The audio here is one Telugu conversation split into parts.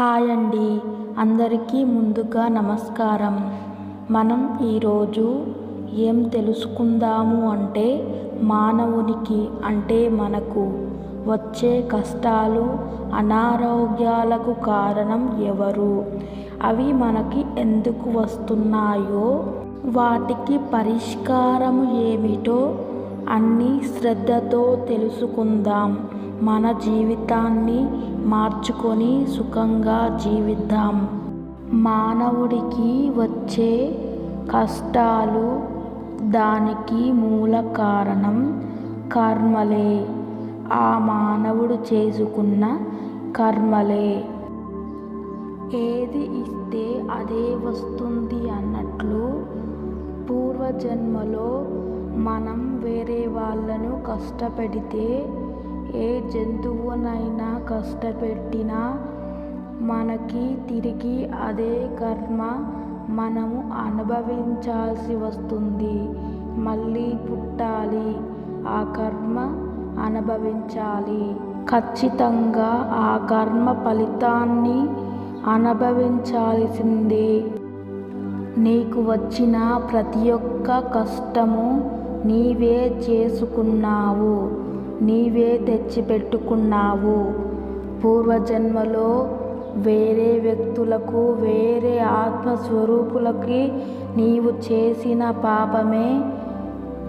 హాయ్ అండి అందరికీ ముందుగా నమస్కారం. మనం ఈరోజు ఏం తెలుసుకుందాము అంటే మానవునికి అంటే మనకు వచ్చే కష్టాలు అనారోగ్యాలకు కారణం ఎవరు? అవి మనకి ఎందుకు వస్తున్నాయో వాటికి పరిష్కారం ఏమిటో అన్నీ శ్రద్ధతో తెలుసుకుందాం. మన జీవితాన్ని మార్చుకొని సుఖంగా జీవిద్దాం. మానవుడికి వచ్చే కష్టాలు దానికి మూల కారణం కర్మలే. ఆ మానవుడు చేసుకున్న కర్మలే. ఏది ఇస్తే అదే వస్తుంది అన్నట్లు పూర్వజన్మలో మనం వేరే వాళ్ళను కష్టపెడితే ఏ జంతువునైనా కష్టపెట్టినా మనకి తిరిగి అదే కర్మ మనము అనుభవించాల్సి వస్తుంది. మళ్ళీ పుట్టాలి. ఆ కర్మ అనుభవించాలి. ఖచ్చితంగా ఆ కర్మ ఫలితాన్ని అనుభవించాల్సిందే. నీకు వచ్చిన ప్రతి ఒక్క కష్టము నీవే చేసుకున్నావు. నీవే తెచ్చిపెట్టుకున్నావు. పూర్వజన్మలో వేరే వ్యక్తులకు వేరే ఆత్మస్వరూపులకి నీవు చేసిన పాపమే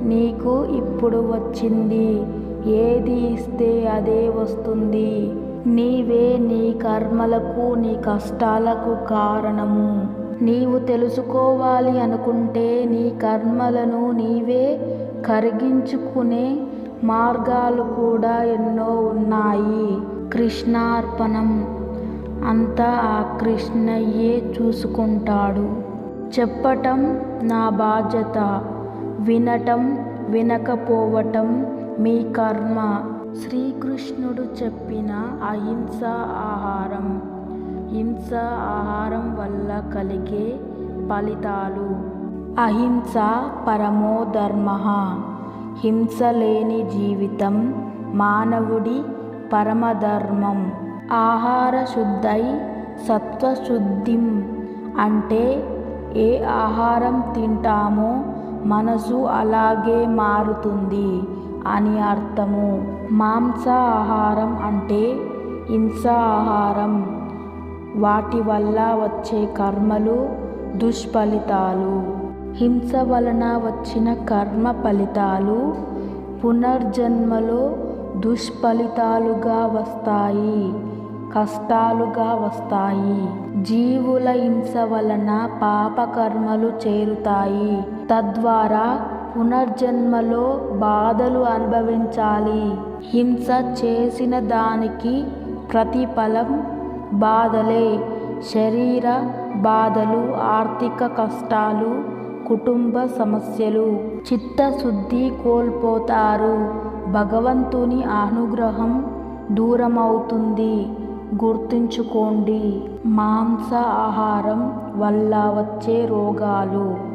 నీకు ఇప్పుడు వచ్చింది. ఏది ఇస్తే అదే వస్తుంది. నీవే నీ కర్మలకు నీ కష్టాలకు కారణము. నీవు తెలుసుకోవాలి అనుకుంటే నీ కర్మలను నీవే కరిగించుకునే మార్గాలు కూడా ఎన్నో ఉన్నాయి. కృష్ణార్పణం అంతా ఆ కృష్ణయ్యే చూసుకుంటాడు. చెప్పటం నా బాధ్యత వినటం వినకపోవటం మీ కర్మ. శ్రీకృష్ణుడు చెప్పిన అహింస ఆహారం హింస ఆహారం వల్ల కలిగే ఫలితాలు. అహింస పరమో ధర్మ. హింస లేని జీవితం మానవుడి పరమధర్మం ఆహార శుద్ధై సత్వశుద్ధిం. అంటే ఏ ఆహారం తింటామో మనసు అలాగే మారుతుంది అని అర్థము. మాంసాహారం అంటే హింస ఆహారం వాటి వల్ల వచ్చే కర్మలు దుష్ఫలితాలు. హింస వలన వచ్చిన కర్మ ఫలితాలు పునర్జన్మలో దుష్ఫలితాలుగా వస్తాయి కష్టాలుగా వస్తాయి. జీవుల హింస వలన పాపకర్మలు చేరుతాయి. తద్వారా పునర్జన్మలో బాధలు అనుభవించాలి. హింస చేసిన దానికి ప్రతిఫలం బాధలే. శరీర బాధలు ఆర్థిక కష్టాలు కుటుంబ సమస్యలు. చిత్తశుద్ధి కోల్పోతారు. భగవంతుని అనుగ్రహం దూరమవుతుంది. గుర్తుంచుకోండి మాంస ఆహారం వల్ల వచ్చే రోగాలు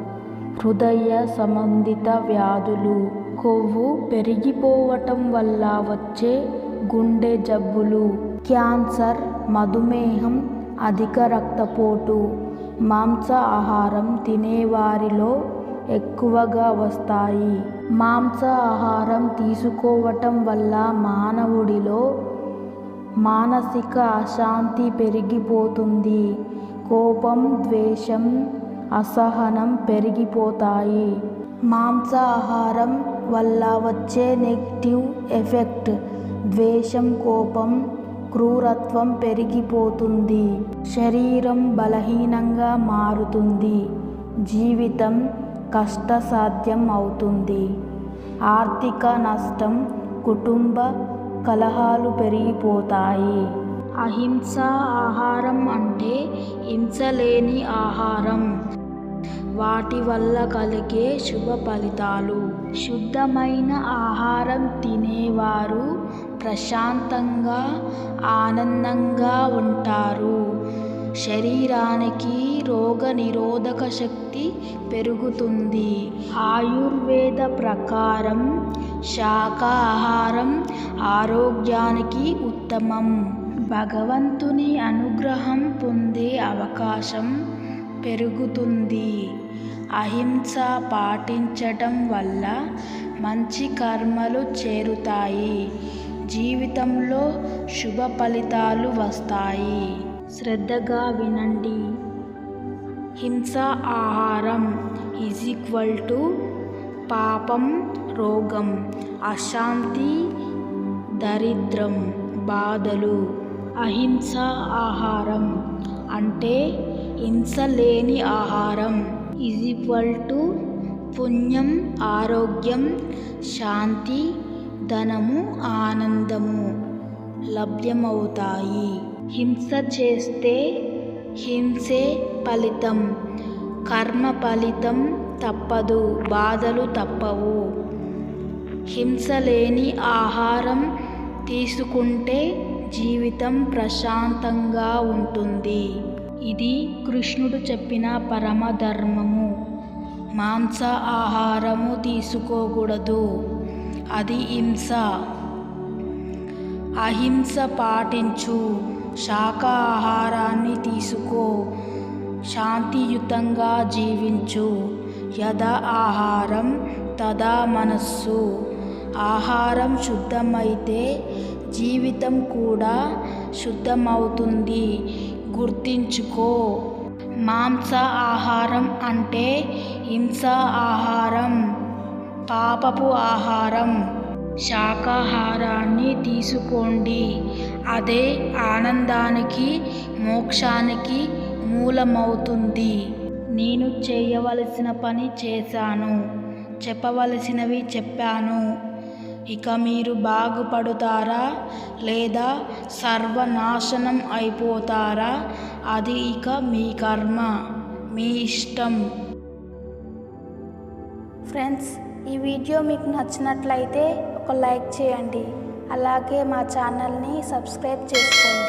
హృదయ సంబంధిత వ్యాధులు కొవ్వు పెరిగిపోవటం వల్ల వచ్చే గుండె జబ్బులు క్యాన్సర్ మధుమేహం అధిక రక్తపోటు మాంస ఆహారం తినేవారిలో ఎక్కువగా వస్తాయి. మాంస ఆహారం తీసుకోవటం వల్ల మానవుడిలో మానసిక అశాంతి పెరిగిపోతుంది. కోపం ద్వేషం అసహనం పెరిగిపోతాయి. మాంసాహారం వల్ల వచ్చే నెగిటివ్ ఎఫెక్ట్ ద్వేషం కోపం క్రూరత్వం పెరిగిపోతుంది. శరీరం బలహీనంగా మారుతుంది. జీవితం కష్టసాధ్యం అవుతుంది. ఆర్థిక నష్టం కుటుంబ కలహాలు పెరిగిపోతాయి. అహింస ఆహారం అంటే హింస లేని ఆహారం. వాటి వల్ల కలిగే శుభ ఫలితాలు. శుద్ధమైన ఆహారం తినేవారు ప్రశాంతంగా ఆనందంగా ఉంటారు. శరీరానికి రోగనిరోధక శక్తి పెరుగుతుంది. ఆయుర్వేద ప్రకారం శాకాహారం ఆరోగ్యానికి ఉత్తమం. భగవంతుని అనుగ్రహం పొందే అవకాశం పెరుగుతుంది. అహింస పాటించటం వల్ల మంచి కర్మలు చేరుతాయి. జీవితంలో శుభ ఫలితాలు వస్తాయి. శ్రద్ధగా వినండి. హింస ఆహారం ఈజ్ ఈక్వల్ టు పాపం రోగం అశాంతి దరిద్రం బాధలు. అహింస ఆహారం అంటే హింస లేని ఆహారం. ఈజ్ ఈక్వల్ టు పుణ్యం ఆరోగ్యం శాంతి ధనము ఆనందము లభ్యమవుతాయి. హింస చేస్తే హింసే ఫలితం కర్మ ఫలితం తప్పదు బాధలు తప్పవు. హింస లేని ఆహారం తీసుకుంటే జీవితం ప్రశాంతంగా ఉంటుంది. ఇది కృష్ణుడు చెప్పిన పరమధర్మము. మాంస ఆహారము తీసుకోకూడదు. అది హింస. అహింస పాటించు శాకాహారాన్ని తీసుకో శాంతియుతంగా జీవించు. యదా ఆహారం తదా మనస్సు. ఆహారం శుద్ధమైతే జీవితం కూడా శుద్ధమవుతుంది. గుర్తించుకో. మాంస ఆహారం అంటే హింస ఆహారం. పాపపు ఆహారం. శాకాహారాన్ని తీసుకోండి. అదే ఆనందానికి మోక్షానికి మూలమవుతుంది. నేను చేయవలసిన పని చేశాను. చెప్పవలసినవి చెప్పాను. ఇక మీరు బాగుపడుతారా? లేదా సర్వనాశనం అయిపోతారా? అది ఇక మీ కర్మ. మీ ఇష్టం. ఫ్రెండ్స్ ఈ వీడియో మీకు నచ్చినట్లయితే ఒక లైక్ చేయండి. అలాగే మా ఛానల్ని సబ్స్క్రైబ్ చేసుకోండి.